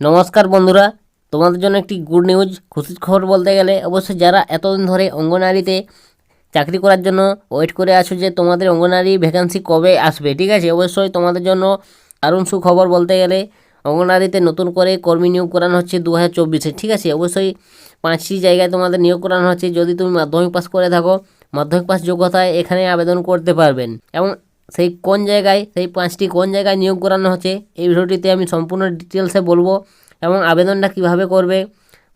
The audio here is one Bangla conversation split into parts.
নমস্কার বন্ধুরা, তোমাদের জন্য একটি গুড নিউজ খুশির খবর বলতে গেলে অবশ্যই যারা এতদিন ধরে অঙ্গনারীতে চাকরি করার জন্য ওয়েট করে আছো যে তোমাদের অঙ্গনারী ভ্যাকান্সি কবে আসবে, ঠিক আছে? অবশ্যই তোমাদের জন্য দারুণ সুখবর বলতে গেলে অঙ্গনারীতে নতুন করে কর্মী নিয়োগ করানো হচ্ছে দু হাজার চব্বিশে, ঠিক আছে? অবশ্যই পাঁচটি জায়গায় তোমাদের নিয়োগ করানো হচ্ছে। যদি তুমি মাধ্যমিক পাস করে থাকো, মাধ্যমিক পাস যোগ্যতায় এখানে আবেদন করতে পারবেন। এবং সেই কোন জায়গায়, সেই পাঁচটি কোন জায়গায় নিয়োগ করানো হচ্ছে, এই ভিডিওটিতে আমি সম্পূর্ণ ডিটেলসে বলব এবং আবেদনটা কীভাবে করবে,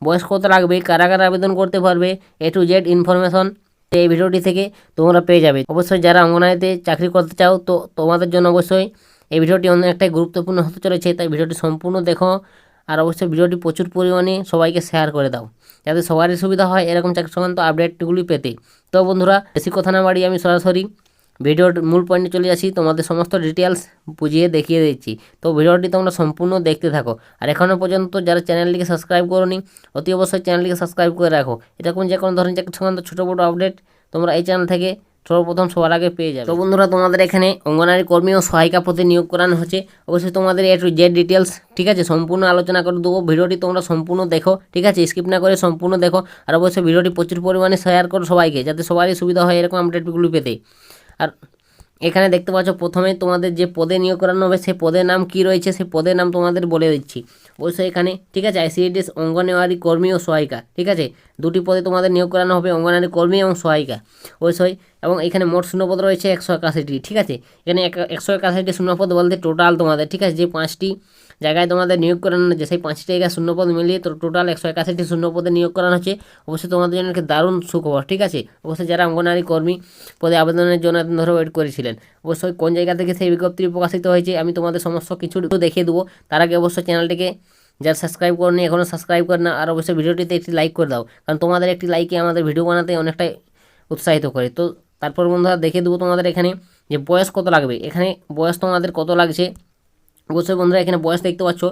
বয়স কত লাগবে, কারা কারা আবেদন করতে পারবে এ টু জেড ইনফরমেশন এই ভিডিওটি থেকে তোমরা পেয়ে যাবে। অবশ্যই যারা অঙ্গনারীতে চাকরি করতে চাও, তো তোমাদের জন্য অবশ্যই এই ভিডিওটি অনেকটাই গুরুত্বপূর্ণ হতে চলেছে, তাই ভিডিওটি সম্পূর্ণ দেখো আর অবশ্যই ভিডিওটি প্রচুর পরিমাণে সবাইকে শেয়ার করে দাও, যাতে সবারই সুবিধা হয় এরকম চাকরি সংক্রান্ত আপডেটগুলি পেতে। তো বন্ধুরা, বেশি কথা না বাড়ি আমি সরাসরি ভিডিওর মূল পয়েন্টে চলে আসি তোমাদের সমস্ত ডিটেলস বুঝিয়ে দেখিয়ে দিচ্ছি। তো ভিডিওটি তোমরা সম্পূর্ণ দেখতে থাকো। আর এখনও পর্যন্ত যারা চ্যানেলটিকে সাবস্ক্রাইব করোনি, অতি অবশ্যই চ্যানেলটিকে সাবস্ক্রাইব করে রাখো। এরকম যে কোনো ধরনের চাকরি সংক্রান্ত ছোটো বড়ো আপডেট তোমরা এই চ্যানেল থেকে সর্বপ্রথম সবার আগে পেয়ে যাবে। তো বন্ধুরা, তোমাদের এখানে অঙ্গনারী কর্মী ও সহায়িকা পদে নিয়োগ করানো হচ্ছে। অবশ্যই তোমাদের এ টু জেড ডিটেলস ঠিক আছে? সম্পূর্ণ আলোচনা করে দেবো। ভিডিওটি তোমরা সম্পূর্ণ দেখো, ঠিক আছে? স্কিপ না করে সম্পূর্ণ দেখো। আর অবশ্যই ভিডিওটি প্রচুর পরিমাণে শেয়ার করো সবাইকে, যাতে সবারই সুবিধা হয় এরকম আপডেটগুলো পেতে। আর এখানে দেখতে পাচ্ছ, প্রথমে তোমাদের যে পদে নিয়োগ করানো হবে সেই পদের নাম কি রয়েছে সেই পদের নাম তোমাদের বলে দিচ্ছি। অবশ্যই এখানে, ঠিক আছে, আইসিডিএস, অঙ্গনওয়াড়ি কর্মী ও সহায়িকা, ঠিক আছে? দুটি পদে তোমাদের নিয়োগ করানো হবে অঙ্গনওয়াড়ি কর্মী এবং সহায়িকা। অবশ্যই এবং এখানে মোট শূন্যপদ রয়েছে একশো একাশিটি, ঠিক আছে? এখানে এক- একশো একাশিটি শূন্যপদ বলতে টোটাল তোমাদের, ঠিক আছে? যে পাঁচটি জায়গায় তোমাদের নিয়োগ করানো হচ্ছে সেই পাঁচটি জায়গায় শূন্যপদ মিলিয়ে তো টোটাল একশো একাশিটি শূন্যপদে নিয়োগ করানো হচ্ছে অবশ্যই তোমাদের জন্য একটি দারুণ সুখবর, ঠিক আছে? অবশ্যই যারা অঙ্গনারী কর্মী পদে আবেদনের জন্য ধরো ওয়েট করেছিলেন, অবশ্যই কোন জায়গা থেকে সেই বিজ্ঞপ্তি প্রকাশিত হয়েছে আমি তোমাদের সমস্ত কিছু দেখিয়ে দেবো। তার আগে অবশ্যই চ্যানেলটিকে যারা সাবস্ক্রাইব করেনি এখনও সাবস্ক্রাইব করে না, আর অবশ্যই ভিডিওটিতে একটি লাইক করে দাও। কারণ তোমাদের একটি লাইকে আমাদের ভিডিও বানাতে অনেকটাই উৎসাহিত করে। তো তারপর বন্ধুরা দেখে দেবো তোমাদের এখানে যে বয়স কত লাগবে। এখানে বয়স তোমাদের কত লাগছে? অবশ্যই বন্ধুরা এখানে বয়স দেখতে পাচ্ছ।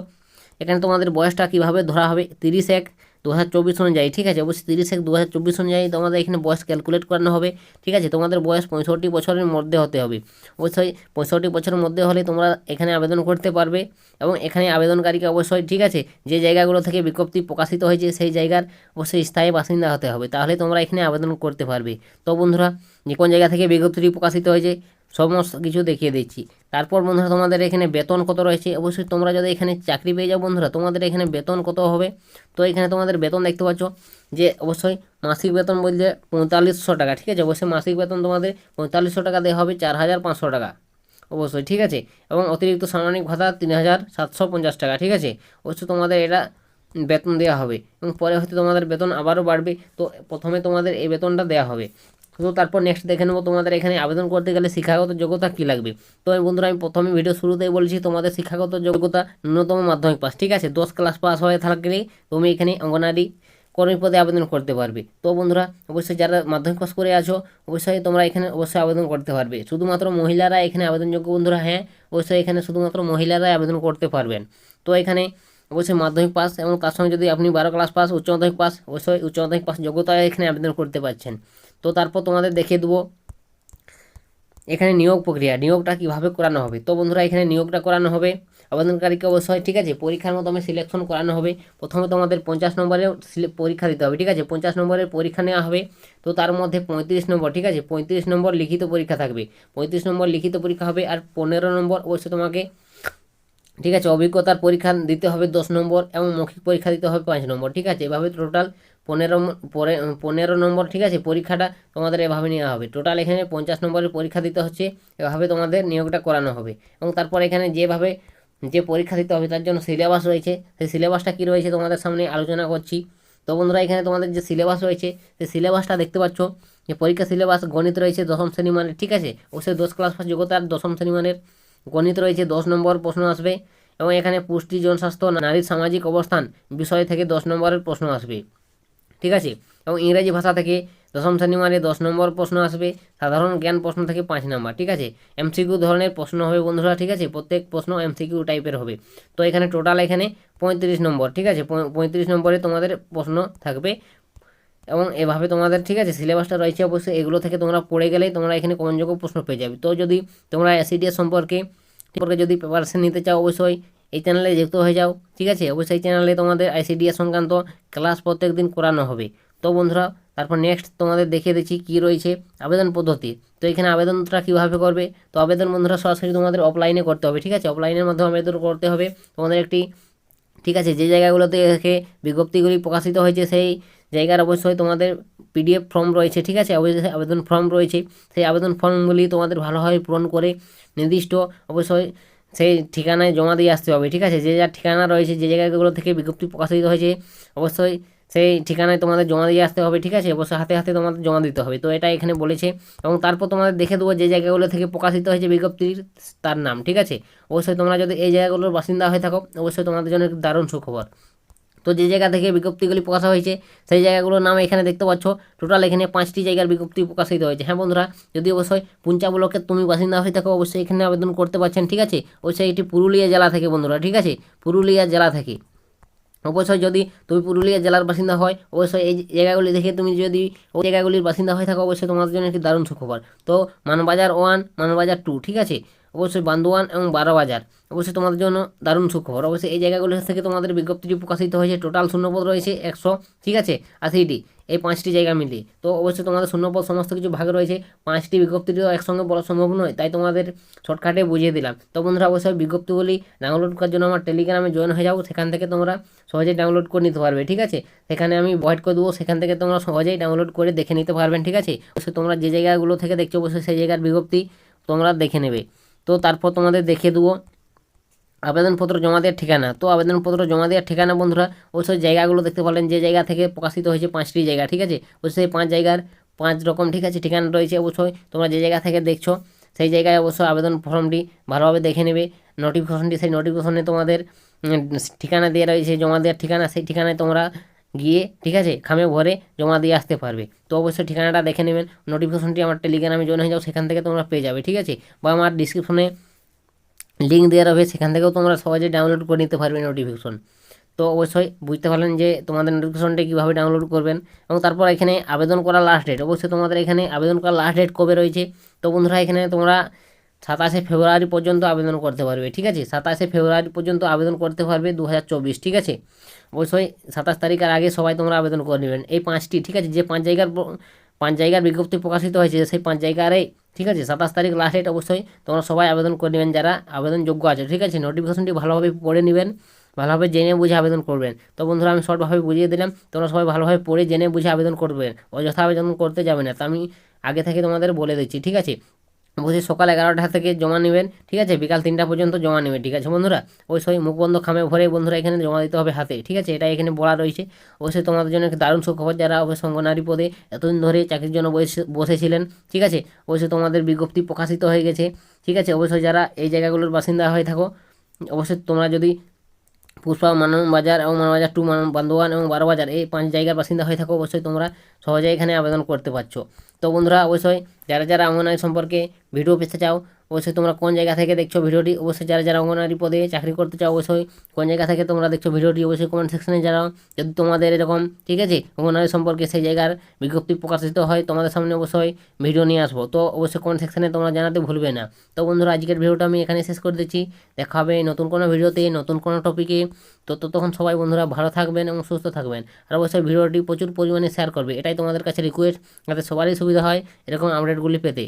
এখানে তোমাদের বয়সটা কীভাবে ধরা হবে? তিরিশ এক দু হাজার চব্বিশ অনুযায়ী, ঠিক আছে? অবশ্যই তিরিশ এক দু হাজার চব্বিশ অনুযায়ী তোমাদের এখানে বয়স ক্যালকুলেট করানো হবে, ঠিক আছে? তোমাদের বয়স পঁয়ষট্টি বছরের মধ্যে হতে হবে। অবশ্যই পঁয়ষট্টি বছরের মধ্যে হলে তোমরা এখানে আবেদন করতে পারবে এবং এখানে আবেদনকারীকে অবশ্যই, ঠিক আছে? যে জায়গাগুলো থেকে বিজ্ঞপ্তি প্রকাশিত হয়েছে সেই জায়গার অবশ্যই স্থায়ী বাসিন্দা হতে হবে। তাহলে তোমরা এখানে আবেদন করতে পারবে। তো বন্ধুরা, যে কোন জায়গা থেকে বিজ্ঞপ্তিটি প্রকাশিত হয়েছে সমস্ত কিছু দেখিয়ে দিচ্ছি। তারপর বন্ধুরা তোমাদের এখানে বেতন কত রয়েছে? অবশ্যই তোমরা যদি এখানে চাকরি পেয়ে যাও বন্ধুরা, তোমাদের এখানে বেতন কত হবে? তো এখানে তোমাদের বেতন দেখতে পাচ্ছ যে অবশ্যই মাসিক বেতন বলতে পঁয়তাল্লিশশো টাকা, ঠিক আছে? অবশ্যই মাসিক বেতন তোমাদের পঁয়তাল্লিশশো টাকা দেওয়া হবে চার হাজার পাঁচশো টাকা। অবশ্যই, ঠিক আছে? এবং অতিরিক্ত সামাজিক ভাতা তিন হাজার সাতশো পঞ্চাশ টাকা, ঠিক আছে? অবশ্যই তোমাদের এটা বেতন দেওয়া হবে। এবং পরে হয়তো তোমাদের বেতন আবারও বাড়বে। তো প্রথমে তোমাদের এই বেতনটা দেওয়া হবে। তো তারপর নেক্সট দেখে নেব তোমাদের এখানে আবেদন করতে গেলে শিক্ষাগত যোগ্যতা কী লাগবে। তো বন্ধুরা, আমি প্রথমে ভিডিও শুরুতেই বলছি তোমাদের শিক্ষাগত যোগ্যতা ন্যূনতম মাধ্যমিক পাস, ঠিক আছে? দশ ক্লাস পাস হয়ে থাকলে তুমি এখানে অঙ্গনারী কর্মী পদে আবেদন করতে পারবে। তো বন্ধুরা, অবশ্যই যারা মাধ্যমিক পাস করে আছো, অবশ্যই তোমরা এখানে অবশ্যই আবেদন করতে পারবে। শুধুমাত্র মহিলারা এখানে আবেদনযোগ্য বন্ধুরা হ্যাঁ? অবশ্যই এখানে শুধুমাত্র মহিলারাই আবেদন করতে পারবেন। তো এখানে অবশ্যই মাধ্যমিক পাস এবং তার সঙ্গে যদি আপনি বারো ক্লাস পাস উচ্চ মাধ্যমিক পাস অবশ্যই উচ্চ মাধ্যমিক পাস যোগ্যতায় এখানে আবেদন করতে পারছেন। তো তারপর তোমাদের দেখিয়ে দেবো। এখানে নিয়োগ প্রক্রিয়া, নিয়োগটা কীভাবে করানো হবে? তো বন্ধুরা, এখানে নিয়োগটা করানো হবে। আবেদনকারীকে অবশ্যই, ঠিক আছে, পরীক্ষার মাধ্যমে সিলেকশন করানো হবে। প্রথমে তোমাদের পঞ্চাশ নম্বরের পরীক্ষা দিতে হবে, ঠিক আছে? পঞ্চাশ নম্বরের পরীক্ষা নেওয়া হবে। তো তার মধ্যে পঁয়ত্রিশ নম্বর, ঠিক আছে? পঁয়ত্রিশ নম্বর লিখিত পরীক্ষা থাকবে। পঁয়ত্রিশ নম্বর লিখিত পরীক্ষা হবে আর পনেরো নম্বর অবশ্যই তোমাকে, ঠিক আছে, অভিজ্ঞতার পরীক্ষা দিতে হবে দশ নম্বর এবং মৌখিক পরীক্ষা দিতে হবে পাঁচ নম্বর, ঠিক আছে? এভাবে টোটাল পনেরো পনেরো নম্বর, ঠিক আছে, পরীক্ষাটা তোমাদের এভাবে নেওয়া হবে। টোটাল এখানে পঞ্চাশ নম্বরের পরীক্ষা দিতে হচ্ছে, এভাবে তোমাদের নিয়োগটা করানো হবে। এবং তারপর এখানে যেভাবে, যে পরীক্ষা দিতে হবে, তার জন্য সিলেবাস রয়েছে। সেই সিলেবাসটা কী রয়েছে তোমাদের সামনে আলোচনা করছি। তো বন্ধুরা, এখানে তোমাদের যে সিলেবাস রয়েছে, সেই সিলেবাসটা দেখতে পাচ্ছ। যে পরীক্ষা সিলেবাস গণিত রয়েছে দশম শ্রেণি মানের ঠিক আছে? অবশ্যই দশ ক্লাস পাস যোগ্যতার দশম শ্রেণি মানের গণিত রয়েছে, দশ নম্বর প্রশ্ন আসবে। এবং এখানে পুষ্টি, জনস্বাস্থ্য নারীর সামাজিক অবস্থান বিষয় থেকে দশ নম্বরের প্রশ্ন আসবে। ঠিক আছে? এবং ইংরেজি ভাষা থেকে দশম শ্রেণি মানে দশ নম্বর প্রশ্ন আসবে, সাধারণ জ্ঞান প্রশ্ন থেকে পাঁচ নম্বর, ঠিক আছে? এমসিকিউ ধরনের প্রশ্ন হবে বন্ধুরা, ঠিক আছে? প্রত্যেক প্রশ্ন এমসিকিউ টাইপের হবে। তো এখানে টোটাল এখানে পঁয়ত্রিশ নম্বর, ঠিক আছে? পঁয়- পঁয়ত্রিশ নম্বরে তোমাদের প্রশ্ন থাকবে। এবং এভাবে তোমাদের, ঠিক আছে? সিলেবাসটা রয়েছে অবশ্যই, এগুলো থেকে তোমরা পড়ে গেলেই তোমরা এখানে কমনযোগ্য প্রশ্ন পেয়ে যাবে। তো যদি তোমরা অ্যাসিডিএস সম্পর্কে সম্পর্কে যদি প্রিপারেশন নিতে চাও অবশ্যই এই চ্যানেলে যুক্ত হয়ে যাও, ঠিক আছে? অবশ্যই চ্যানেলে তোমাদের আইসিডিএস সংক্রান্ত ক্লাস প্রত্যেক দিন করানো হবে। তো বন্ধুরা, তারপর নেক্সট তোমাদের দেখিয়ে দিচ্ছি কী রয়েছে আবেদন পদ্ধতি। তো এখানে আবেদনটা কীভাবে করবে? তো আবেদন বন্ধুরা, সরাসরি তোমাদের অফলাইনে করতে হবে, ঠিক আছে? অফলাইনের মাধ্যমে আবেদন করতে হবে। তোমাদের একটি, ঠিক আছে? যে জায়গাগুলোতে থেকে বিজ্ঞপ্তিগুলি প্রকাশিত হয়েছে, সেই জায়গার অবশ্যই তোমাদের পিডিএফ ফর্ম রয়েছে, ঠিক আছে? অবশ্যই আবেদন ফর্ম রয়েছে। সেই আবেদন ফর্মগুলি তোমাদের ভালোভাবে পূরণ করে নির্দিষ্ট, অবশ্যই সেই ঠিকানায় জমা দিয়ে আসতে হবে, ঠিক আছে? যে যার ঠিকানা রয়েছে, যে জায়গাগুলো থেকে বিজ্ঞপ্তি প্রকাশিত হয়েছে, অবশ্যই সেই ঠিকানায় তোমাদের জমা দিয়ে আসতে হবে, ঠিক আছে? অবশ্যই হাতে হাতে তোমাদের জমা দিতে হবে। তো এটা এখানে বলেছে এবং তারপর তোমাদের দেখে দেবো যে জায়গাগুলো থেকে প্রকাশিত হয়েছে বিজ্ঞপ্তির তার নাম, ঠিক আছে? অবশ্যই তোমরা যদি এই জায়গাগুলোর বাসিন্দা হয়ে থাকো, অবশ্যই তোমাদের জন্য দারুণ সুখবর। তো যে জায়গা থেকে বিজ্ঞপ্তিগুলি প্রকাশ হয়েছে, সেই জায়গাগুলোর নাম এখানে দেখতে পাচ্ছ। টোটাল এখানে পাঁচটি জায়গার বিজ্ঞপ্তি প্রকাশিত হয়েছে। হ্যাঁ বন্ধুরা, যদি অবশ্যই পুঞ্চা ব্লকের তুমি বাসিন্দা হয়ে থাকো, অবশ্যই এখানে আবেদন করতে পারছেন, ঠিক আছে? অবশ্যই এটি পুরুলিয়া জেলা থেকে বন্ধুরা, ঠিক আছে? পুরুলিয়া জেলা থেকে। অবশ্যই যদি তুমি পুরুলিয়া জেলার বাসিন্দা হয়, অবশ্যই এই জায়গাগুলি দেখে তুমি যদি ওই জায়গাগুলির বাসিন্দা হয়ে থাকো, অবশ্যই তোমাদের জন্য একটি দারুণ সুখবর। তো মানবাজার ওয়ান মানবাজার টু ঠিক আছে? অবশ্যই বান্দোয়ান এবং বারো বাজার অবশ্যই তোমাদের জন্য দারুণ সুখবর। অবশ্যই এই জায়গাগুলি থেকে তোমাদের বিজ্ঞপ্তিটি প্রকাশিত হয়েছে। টোটাল শূন্যপদ রয়েছে একশো, ঠিক আছে? আশিটি এই পাঁচটি জায়গা মিলিয়ে। তো অবশ্যই তোমাদের শূন্যপদ সমস্ত কিছু ভাগ রয়েছে। পাঁচটি বিজ্ঞপ্তিটি তো একসঙ্গে বলা সম্ভব নয়, তাই তোমাদের শর্টকাটে বুঝিয়ে দিলাম। তো বন্ধুরা, অবশ্যই বিজ্ঞপ্তিগুলি ডাউনলোড করার জন্য আমার টেলিগ্রামে জয়েন হয়ে যাও। সেখান থেকে তোমরা সহজেই ডাউনলোড করে নিতে পারবে, ঠিক আছে? সেখানে আমি ভয়েড করে দেবো। সেখান থেকে তোমরা সহজেই ডাউনলোড করে দেখে নিতে পারবেন, ঠিক আছে? অবশ্যই তোমরা যে জায়গাগুলো থেকে দেখছ, অবশ্যই সেই জায়গার বিজ্ঞপ্তি তোমরা দেখে নেবে। তো তারপর তোমাদের দেখিয়ে দেবো। আবেদনপত্র জমা দেওয়ার ঠিকানা। তো আবেদনপত্র জমা দেওয়ার ঠিকানা বন্ধুরা অবশ্যই জায়গাগুলো দেখতে পারলেন যে জায়গা থেকে প্রকাশিত হয়েছে পাঁচটি জায়গা, ঠিক আছে? অবশ্যই পাঁচ জায়গার পাঁচ রকম, ঠিক আছে, ঠিকানা রয়েছে অবশ্যই। তোমরা যে জায়গা থেকে দেখছ, সেই জায়গায় অবশ্যই আবেদন ফর্মটি ভালোভাবে দেখে নেবে। নোটিফিকেশনটি সেই নোটিফিকেশনে তোমাদের ঠিকানা দেওয়া রয়েছে, জমা দেওয়ার ঠিকানা, সেই ঠিকানায় তোমরা গিয়ে, ঠিক আছে, খামে ভরে জমা দিয়ে আসতে পারবে। তো অবশ্যই ঠিকানাটা দেখে নেবেন। নোটিফিকেশনটি আমার টেলিগ্রামে জয়েন হয়ে যাও, সেখান থেকে তোমরা পেয়ে যাবে, ঠিক আছে? বা আমার ডিসক্রিপশনে লিঙ্ক দেওয়া রয়েছে, সেখান থেকেও তোমরা সহজে ডাউনলোড করে নিতে পারবে নোটিফিকেশন তো অবশ্যই বুঝতে পারলেন যে তোমাদের নোটিফিকেশনটা কীভাবে ডাউনলোড করবেন এবং তারপর এখানে আবেদন করা লাস্ট ডেট অবশ্যই তোমাদের এখানে আবেদন করা লাস্ট ডেট কবে রয়েছে? তো বন্ধুরা, এখানে তোমরা সাতাশে ফেব্রুয়ারি পর্যন্ত আবেদন করতে পারবে, ঠিক আছে? সাতাশে ফেব্রুয়ারি পর্যন্ত আবেদন করতে পারবে দু হাজার চব্বিশ, ঠিক আছে? অবশ্যই সাতাশ তারিখের আগে সবাই তোমরা আবেদন করে নেবেন। এই পাঁচটি, ঠিক আছে? যে পাঁচ জায়গার পাঁচ জায়গার বিজ্ঞপ্তি প্রকাশিত হয়েছে, সেই পাঁচ জায়গারই ঠিক আছে? সাতাশ তারিখ লাস্ট ডেট অবশ্যই তোমরা সবাই আবেদন করে নেবেন, যারা আবেদন যোগ্য আছে, ঠিক আছে? নোটিফিকেশনটি ভালোভাবে পড়ে নেবেন, ভালোভাবে জেনে বুঝে আবেদন করবেন। তো বন্ধুরা, আমি শর্টভাবে বুঝিয়ে দিলাম, তোমরা সবাই ভালোভাবে পড়ে জেনে বুঝে আবেদন করবেন। অযথা আবেদন করতে যাবে না। তা আমি আগে থেকে তোমাদের বলে দিচ্ছি, ঠিক আছে? অবশ্যই সকাল এগারোটা থেকে জমা নেবেন, ঠিক আছে? বিকাল তিনটা পর্যন্ত জমা নেবেন, ঠিক আছে বন্ধুরা? অবশ্যই মুখ বন্ধ খামে ভরে বন্ধুরা এখানে জমা দিতে হবে হাতে, ঠিক আছে? এটা এখানে বলা রয়েছে। অবশ্যই তোমাদের জন্য একটা দারুণ সুখবর, যারা অবশ্যই অঙ্গনারী পদে এতদিন ধরে চাকরির জন্য বসে বসেছিলেন, ঠিক আছে? অবশ্যই তোমাদের বিজ্ঞপ্তি প্রকাশিত হয়ে গেছে, ঠিক আছে? অবশ্যই যারা এই জায়গাগুলোর বাসিন্দা হয়ে থাকো, অবশ্যই তোমরা যদি পুষ্পা মানবাজার এবং মানবাজার টু মান বান্দোয়ান এবং বারো বাজার এই পাঁচ জায়গার বাসিন্দা হয়ে থাকো, অবশ্যই তোমরা সহজেই এখানে আবেদন করতে পারছ। তো বন্ধুরা অবশ্যই যারা যারা অঙ্গনারী সম্পর্কে ভিডিও পেতে চাও অবশ্যই তোমরা কোন জায়গা থেকে দেখছ ভিডিওটি, অবশ্যই যারা যারা অঙ্গনারী পদে চাকরি করতে চাও, অবশ্যই কোন জায়গা থেকে তোমরা দেখছ ভিডিওটি, অবশ্যই কমেন্ট সেকশনে জানাও। যদি তোমাদের এরকম, ঠিক আছে অঙ্গনারী সম্পর্কে সেই জায়গার বিজ্ঞপ্তি প্রকাশিত হয়, তোমাদের সামনে অবশ্যই ভিডিও নিয়ে আসব। তো অবশ্যই কমেন্ট সেকশনে তোমরা জানাতে ভুলবে না। তো বন্ধুরা, আজকের ভিডিওটা আমি এখানে শেষ করে দিচ্ছি। দেখা হবে নতুন কোনো ভিডিওতে, নতুন কোনো টপিকে তো ততক্ষণ সবাই বন্ধুরা ভালো থাকবেন এবং সুস্থ থাকবেন। আর অবশ্যই ভিডিওটি প্রচুর পরিমাণে শেয়ার করবে, এটাই তোমাদের কাছে রিকোয়েস্ট যাতে সবারই সুবিধা হয় এরকম আপডেটগুলি পেতে।